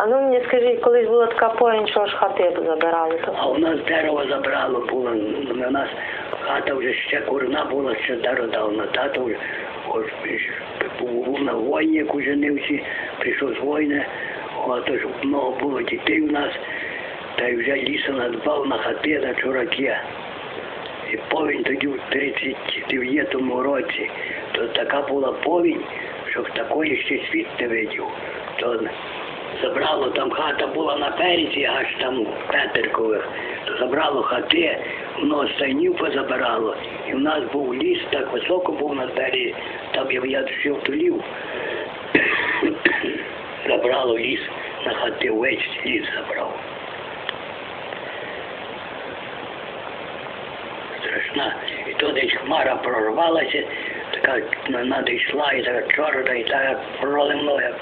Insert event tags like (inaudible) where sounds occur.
А ну мені скажіть, колись була така повінь, що ж хати забирали. То. А у нас дерево забрало було. У нас хата вже ще курна була, ще дародавна. Тато вже ось, був на війні, як уженився, прийшов з війни. О, тож много було дітей у нас, та й вже лісо надбав на хати, на чураки. І повінь тоді в 39 році, то така була повінь, що такої ще світ не видів. То забрало там хата була на переці, аж там Петеркових, забрало хати, воно стайнів позабирало. І в нас був ліс, так високо був на двері, там я, я ще втулів. (coughs) забрало ліс на хати, весь ліс забрав. страшна. І то десь хмара прорвалася, така надійшла і така чорна, і така проливнула, як